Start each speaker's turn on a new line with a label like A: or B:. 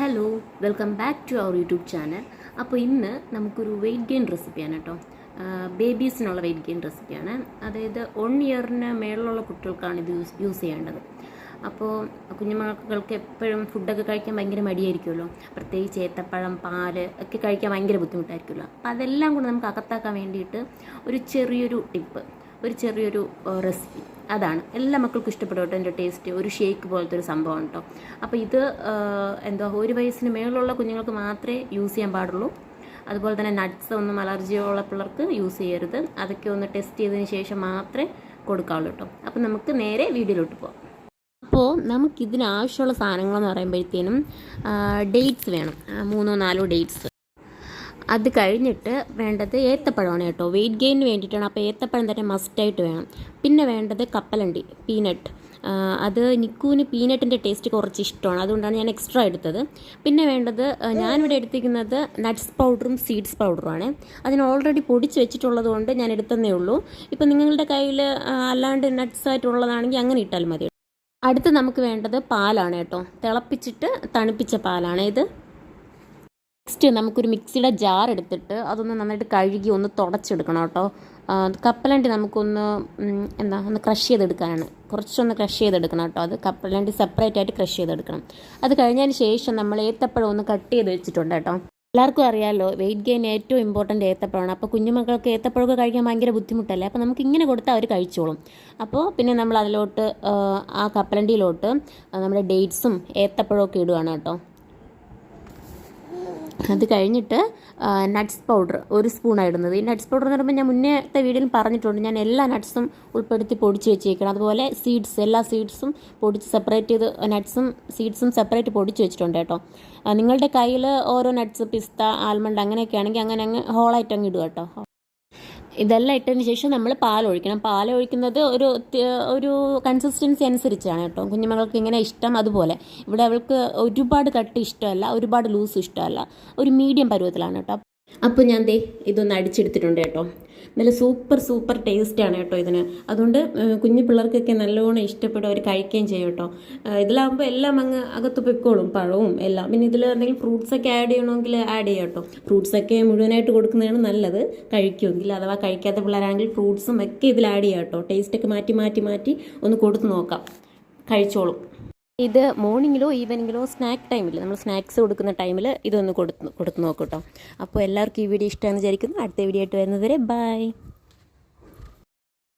A: Hello welcome back to our YouTube channel അപ്പോൾ ഇന്ന് നമുക്കൊരു വെയിറ്റ് ഗെയിൻ റെസിപ്പിയാണ് കേട്ടോ ബേബീസിനുള്ള വെയിറ്റ് ഗെയിൻ റെസിപ്പിയാണ് അതായത് വൺ ഇയറിന് മേളിലുള്ള കുട്ടികൾക്കാണ് ഇത് യൂസ് യൂസ് ചെയ്യേണ്ടത്. അപ്പോൾ കുഞ്ഞുമക്കൾക്ക് എപ്പോഴും ഫുഡൊക്കെ കഴിക്കാൻ ഭയങ്കര മടിയായിരിക്കുമല്ലോ. പ്രത്യേകിച്ച് ഏത്തപ്പഴം പാൽ ഒക്കെ കഴിക്കാൻ ഭയങ്കര ബുദ്ധിമുട്ടായിരിക്കുമല്ലോ. അപ്പോൾ അതെല്ലാം കൂടെ നമുക്ക് അകത്താക്കാൻ വേണ്ടിയിട്ട് ഒരു ചെറിയൊരു ടിപ്പ് ഒരു ചെറിയൊരു റെസിപ്പി അതാണ്. എല്ലാ മക്കൾക്കും ഇഷ്ടപ്പെടും കേട്ടോ എന്റെ ടേസ്റ്റ് ഒരു ഷേക്ക് പോലത്തെ ഒരു സംഭവം കേട്ടോ അപ്പോൾ ഇത് എന്താ ഒരു വയസ്സിന് മേളിലുള്ള കുഞ്ഞുങ്ങൾക്ക് മാത്രമേ യൂസ് ചെയ്യാൻ പാടുള്ളൂ. അതുപോലെ തന്നെ നട്ട്സ് ഒന്നും അലർജിയുള്ള പിള്ളേർക്ക് യൂസ് ചെയ്യരുത്. അതൊക്കെ ഒന്ന് ടെസ്റ്റ് ചെയ്തതിന് ശേഷം മാത്രമേ കൊടുക്കാവുള്ളൂ കേട്ടോ അപ്പോൾ നമുക്ക് നേരെ വീഡിയോയിലോട്ട് പോകാം അപ്പോൾ നമുക്കിതിനാവശ്യമുള്ള സാധനങ്ങളെന്ന് പറയുമ്പോഴത്തേനും ഡേറ്റ്സ് വേണം. മൂന്നോ നാലോ ഡേറ്റ്സ് അത് കഴിഞ്ഞിട്ട് വേണ്ടത് ഏത്തപ്പഴമാണ് കേട്ടോ. വെയിറ്റ് ഗെയിനിന് വേണ്ടിയിട്ടാണ്. അപ്പോൾ ഏത്തപ്പഴം തന്നെ മസ്റ്റായിട്ട് വേണം. പിന്നെ വേണ്ടത് കപ്പലണ്ടി പീനട്ട് അത് നിക്കുവിന് പീനട്ടിന്റെ ടേസ്റ്റ് കുറച്ച് ഇഷ്ടമാണ്. അതുകൊണ്ടാണ് ഞാൻ എക്സ്ട്രാ എടുത്തത്. പിന്നെ വേണ്ടത് ഞാനിവിടെ എടുത്തിരിക്കുന്നത് നട്ട്സ് പൗഡറും സീഡ്സ് പൗഡറും ആണ്. അതിന് ഓൾറെഡി പൊടിച്ച് വെച്ചിട്ടുള്ളത് കൊണ്ട് ഞാൻ എടുത്തതേ ഉള്ളൂ. ഇപ്പം നിങ്ങളുടെ കയ്യിൽ അല്ലാണ്ട് നട്ട്സ് ആയിട്ടുള്ളതാണെങ്കിൽ അങ്ങനെ ഇട്ടാൽ മതി അടുത്ത് നമുക്ക് വേണ്ടത് പാലാണ് കേട്ടോ. തിളപ്പിച്ചിട്ട് തണുപ്പിച്ച പാലാണ് ഇത്. നെക്സ്റ്റ് നമുക്കൊരു മിക്സിയുടെ ജാർ എടുത്തിട്ട് അതൊന്ന് നന്നായിട്ട് കഴുകി ഒന്ന് തുടച്ചെടുക്കണം കേട്ടോ. കപ്പലണ്ടി നമുക്കൊന്ന് എന്താ ഒന്ന് ക്രഷ് ചെയ്തെടുക്കാനാണ്. കുറച്ചൊന്ന് ക്രഷ് ചെയ്തെടുക്കണം കേട്ടോ. അത് കപ്പലണ്ടി സെപ്പറേറ്റ് ആയിട്ട് ക്രഷ് ചെയ്തെടുക്കണം. അത് കഴിഞ്ഞതിന് ശേഷം നമ്മൾ ഏത്തപ്പഴം ഒന്ന് കട്ട് ചെയ്ത് വെച്ചിട്ടുണ്ട് കേട്ടോ. എല്ലാവർക്കും അറിയാമല്ലോ വെയിറ്റ് ഗെയിൻ ഏറ്റവും ഇമ്പോർട്ടന്റ് ഏത്തപ്പഴമാണ്. അപ്പോൾ കുഞ്ഞുമക്കൾക്ക് ഏത്തപ്പഴമൊക്കെ കഴിക്കാൻ ഭയങ്കര ബുദ്ധിമുട്ടല്ലേ? അപ്പോൾ നമുക്ക് ഇങ്ങനെ കൊടുത്താൽ അവർ കഴിച്ചോളും. അപ്പോൾ പിന്നെ നമ്മൾ അതിലോട്ട് ആ, കപ്പലണ്ടിയിലോട്ട് നമ്മുടെ ഡേറ്റ്സും ഏത്തപ്പഴമൊക്കെ ഇടുകയാണ് കേട്ടോ. അത് കഴിഞ്ഞിട്ട് നട്ട്സ് പൗഡർ ഒരു സ്പൂണാണ് ഇടുന്നത്. ഈ നട്ട്സ് പൗഡർ എന്ന് പറയുമ്പോൾ ഞാൻ മുന്നേത്തെ വീഡിയോയിൽ പറഞ്ഞിട്ടുണ്ട്. ഞാൻ എല്ലാ നട്ട്സും ഉൾപ്പെടുത്തി പൊടിച്ച് വെച്ചേക്കണം. അതുപോലെ സീഡ്സ് എല്ലാ സീഡ്സും പൊടിച്ച് സെപ്പറേറ്റ് ചെയ്ത് നട്ട്സും സീഡ്സും സെപ്പറേറ്റ് പൊടിച്ച് വെച്ചിട്ടുണ്ട് കേട്ടോ. നിങ്ങളുടെ കയ്യിൽ ഓരോ നട്ട്സ് പിസ്ത ആൽമണ്ട് അങ്ങനെയൊക്കെ ആണെങ്കിൽ അങ്ങനെ അങ്ങ് ഹോളായിട്ട് അങ്ങ് ഇടുക കേട്ടോ. ഇതെല്ലാം ഇട്ടതിന് ശേഷം നമ്മൾ പാൽ ഒഴിക്കണം പാൽ ഒഴിക്കുന്നത് ഒരു ഒരു കൺസിസ്റ്റൻസി അനുസരിച്ചാണ് കേട്ടോ. കുഞ്ഞുമകൾക്ക് ഇങ്ങനെ ഇഷ്ടം അതുപോലെ. ഇവിടെ അവൾക്ക് ഒരുപാട് കട്ടി ഇഷ്ടമല്ല ഒരുപാട് ലൂസ് ഇഷ്ടമല്ല. ഒരു മീഡിയം പരുവത്തിലാണ് കേട്ടോ. അപ്പോൾ ഞാൻ ദേ ഇതൊന്ന് അടിച്ചെടുത്തിട്ടുണ്ട് കേട്ടോ. നല്ല സൂപ്പർ സൂപ്പർ ടേസ്റ്റാണ് കേട്ടോ ഇതിന്. അതുകൊണ്ട് കുഞ്ഞു പിള്ളേർക്കൊക്കെ നല്ലോണം ഇഷ്ടപ്പെടും അവർ കഴിക്കുകയും ചെയ്യും കേട്ടോ. ഇതിലാകുമ്പോൾ എല്ലാം അങ്ങ് അകത്ത് പൊയ്ക്കോളും പഴവും എല്ലാം. പിന്നെ ഇതിൽ എന്തെങ്കിലും ഫ്രൂട്ട്സൊക്കെ ആഡ് ചെയ്യണമെങ്കിൽ ആഡ് ചെയ്യാം കേട്ടോ. ഫ്രൂട്ട്സൊക്കെ മുഴുവനായിട്ട് കൊടുക്കുന്നതാണ് നല്ലത്. കഴിക്കുമെങ്കിൽ അഥവാ കഴിക്കാത്ത പിള്ളേരാണെങ്കിൽ ഫ്രൂട്ട്സും ഒക്കെ ഇതിൽ ആഡ് ചെയ്യാം കേട്ടോ. ടേസ്റ്റൊക്കെ മാറ്റി മാറ്റി മാറ്റി ഒന്ന് കൊടുത്ത് നോക്കാം. കഴിച്ചോളും. ഇത് മോർണിംഗിലോ ഈവനിങ്ങിലോ സ്നാക്ക് ടൈമിൽ നമ്മൾ സ്നാക്സ് കൊടുക്കുന്ന ടൈമിൽ ഇതൊന്ന് കൊടുത്ത് കൊടുത്ത് നോക്കൂട്ടോ അപ്പോൾ എല്ലാവർക്കും ഈ വീഡിയോ ഇഷ്ടമാണെന്ന് വിചാരിക്കുന്നു. അടുത്ത വീഡിയോ ആയിട്ട് വരുന്നത് വരെ ബൈ